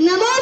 Namor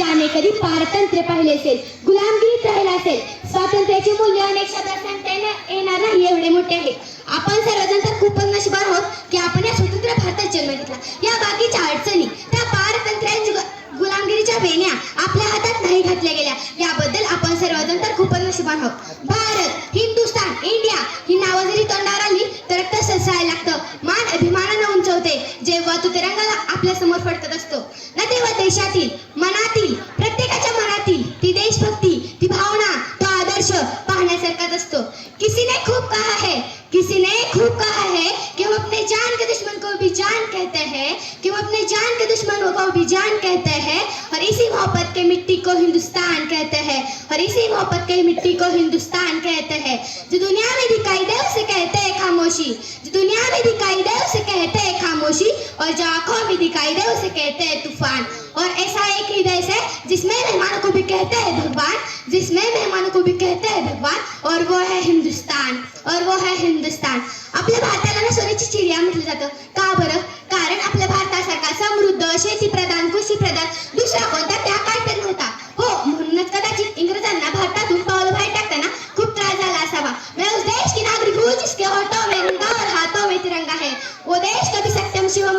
ज्याने कधी पारतंत्र्य पाहिले असेल गुलामगिरीत राहिला असेल स्वातंत्र्याचे मूल्य अनेक शब्दात सांगता येणार नाही एवढे मोठे आहे आपण सर्वजण तर खूपच नशिबार आहोत की आपण या स्वतंत्र भारतात जन्म घेतला. या बाकीच्या अडचणी त्या पारतंत्र्याच्या गुलामगिरीच्या वेण्या आपल्या हातात नाही घातल्या गेल्या. याबद्दल आपण सर्वजण तर खूपच नशिबान आहोत. भारत हिंदुस्थान इंडिया ही नावं जरी तोंडावर के दुश्मनों को भी जान कहते हैं और इसी मोहब्बत के मिट्टी को हिंदुस्तान कहते हैं। और इसी मोहब्बत के मिट्टी को हिंदुस्तान कहते हैं। जो दुनिया में दिखाई दे, उसे कहते हैं खामोशी। जो दुनिया में दिखाई दे, उसे कहते हैं खामोशी। और जो आँखों में दिखाई दे, उसे कहते हैं तूफ़ान। और ऐसा एक ही देश है जिसमें मेहमानों को भी कहते हैं भगवान, जिसमें मेहमानों को भी कहते हैं भगवान, और वो है हिंदुस्तान। और वो है हिंदुस्तान। आपल्या भारताला ना सोन्याची चिडिया म्हटलं जातं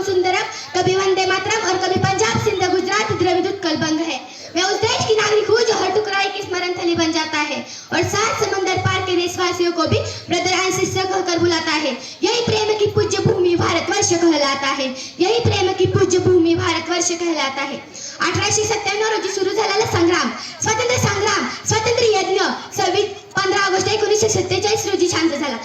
सत्यम सुंदरम कभी वंदे मातरम और कभी पंजाब सिंध गुजरात द्रविड़ उत्कल बंग है। मैं उस देश की नागरिक हूँ जो हर टुकड़ाई की स्मरण थली बन जाता है और सात समंदर पार के देशवासियों को भी ब्रदर एंड सिस्टर कहकर बुलाता है। यही प्रेम की पूज्य भूमि भारतवर्ष कहलाता है। यही प्रेम की पूज्य भूमि भारतवर्ष कहलाता है। अठराशे सत्त्याण्णव रोजी सुरू झालेला संग्राम। स्वातंत्र्य संग्राम स्वातंत्र्य यज्ञ। सव्वीस पंधरा ऑगस्ट एकोणीसशे सत्तेचाळीस रोजी शांत झाला।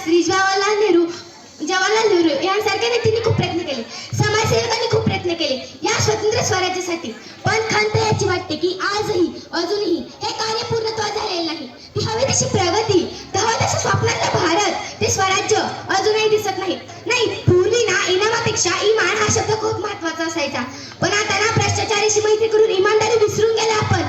शास्त्री जवाहरलाल नेहरू जवाहरलाल नेहरू यांसारख्या नेत्यांनी खूप प्रयत्न केले. समाजसेवकांनी खूप प्रयत्न केले. या स्वतंत्र स्वराज्यासाठी. पण खंत याची वाटते की आजही अजूनही हे कार्य पूर्णत्व झालेले नाही. ती हवी तशी प्रगती हवं तसं स्वप्नातलं भारत ते स्वराज्य अजूनही दिसत नाही. नाही पूर्वी ना इनामापेक्षा इमान हा शब्द खूप महत्त्वाचा असायचा. पण आता ना भ्रष्टाचाराशी मैत्री करून इमानदारी विसरून गेला आपण.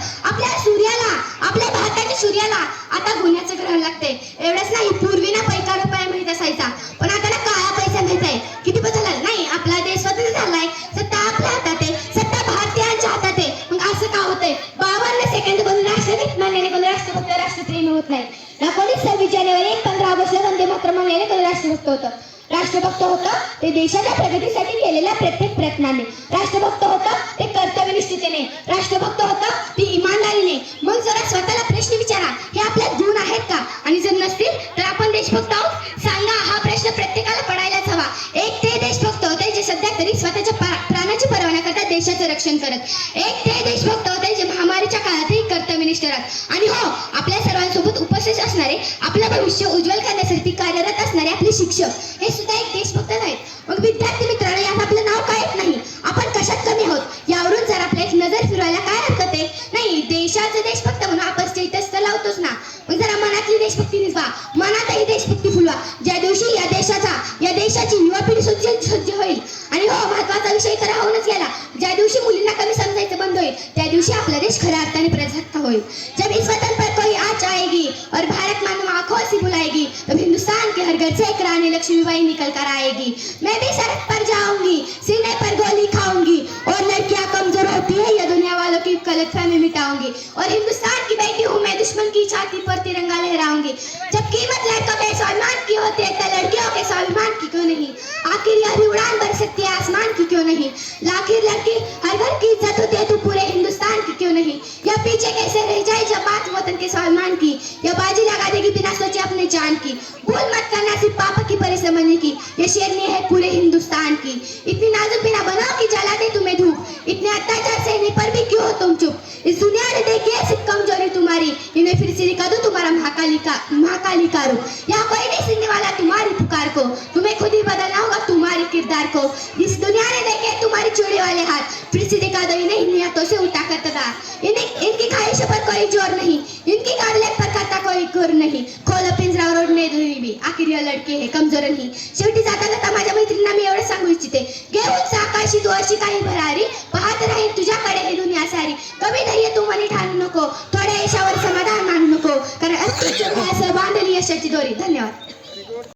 होत नाही. ना कोणी सव्वीस जानेवारी पंधरा ऑगस्टला वंदे मातरम म्हणलेले कोणी राष्ट्रभक्त होतं. राष्ट्रभक्त होतं ते देशाच्या प्रगतीसाठी केलेल्या प्रत्येक प्रयत्नाने. राष्ट्रभक्त होतं ते कर्तव्यनिष्ठतेने राष्ट्रभक्त होतं ते इमानदारीने. मग जरा स्वतःला प्रश्न विचारा. हे आपल्या गुण आहेत का? आणि जर नसतील तर आपण देशभक्त आहोत? सांगा हा प्रश्न प्रत्येकाला पडायलाच हवा. एक ते देशभक्त होते जे सध्या तरी स्वतःच्या प्राणाची परवाना न करता देशाचं रक्षण करत. एक ते उज्ज्वल करण्यासाठी कार्यरत असणारे आपले शिक्षक हे सुद्धा एक देशभक्त आहेत. मग विद्यार्थी मित्रांनो यात आपलं नाव काय येत नाही? आपण कशात कमी आहोत? यावरून जर आपल्या एक नजर फिरवायला काय हरकत आहे? नाही देशाचं देशभक्त म्हणून आपण स्टेटस तर लावतोच ना. मग जरा मनातली देशभक्ती निसवा मनातही देशभक्ती फुलवा. ज्या दिवशी या देशाचा या देशाची युवा पिढी सज्ज सज्ज होईल. आणि हो महत्त्वाचा विषय तर राहूनच गेला. ज्या दिवशी मुलींना कमी समजायचं बंद होईल त्या दिवशी आपला देश खऱ्या अर्थाने प्रजात्त होईल. जब इस आएगी और भारत मानो आँखों से बुलाएगी। तब हिंदुस्तान के हर घर से एक रानी लक्ष्मीबाई निकल कर आएगी। मैं भी सड़क पर जाऊँगी, सीने पर गोली खाऊँगी और लड़कियाँ कमज़ोर होती है, ये दुनिया वालों की गलत फहमी मिटाऊँगी। और हिंदुस्तान की बेटी हूँ, मैं दुश्मन की छाती पर तिरंगा लहराऊँगी। जब कीमत लड़कों के स्वाभिमान की होती है तो लड़कियों के स्वाभिमान की क्यों नहीं? आखिर यह भी उड़ान भर सकती है, आसमान की क्यों नहीं? आखिर लड़की, हर घर की इज़्ज़त होती है तो पूरे हिंदुस्तान की क्यों नहीं? यह पीछे कैसे रह जाए जब बात वतन के स्वाभिमान जान की। भूल मत करना सिर्फ़ पापा की परे समझने की। ये शेरनी है पूरे हिंदुस्तान की। इतनी नाजुक बिना बनाओ की जला दे तुम्हें धूप। इतने अत्याचार सहने पर भी क्यों हो तुम चुप? इस दुनिया ने देखी है सिर्फ़ कमज़ोरी तुम्हारी। इन्हें फिर से दिखा दो तुम्हारा महाकाली का महाकाली का रूप। यहाँ कोई नहीं सुनने वाला तुम्हारी पुकार को। तुम्हें खुद ही बदलना होगा तुम्हारे किरदार को। इस दुनिया ने देखे तुम्हारी चोरी वाले हाथ। फिर से दिखा दो इन्हें हिंदी हाथों से उठा कर तदा ये कोई जोर नहीं। इनकी काबिलियत पर खाता कोई गुर नहीं। खोल पिंजरा रोड ने दुरी बी आखिर या लडकी कमजोर नाही। शेवटी जाता जाता माझ्या मैत्रिणींना मी एवढं सांगू इच्छिते। घेऊन आकाशी तू अशी काही भरारी। पाहत राहील तुझ्याकडे हे दुनिया सारी। कमी धैर्य तू मनी ठाणू नको। थोड्या यशावर समाधान मानू नको. कारण असं बांधली यशाची दोरी. धन्यवाद.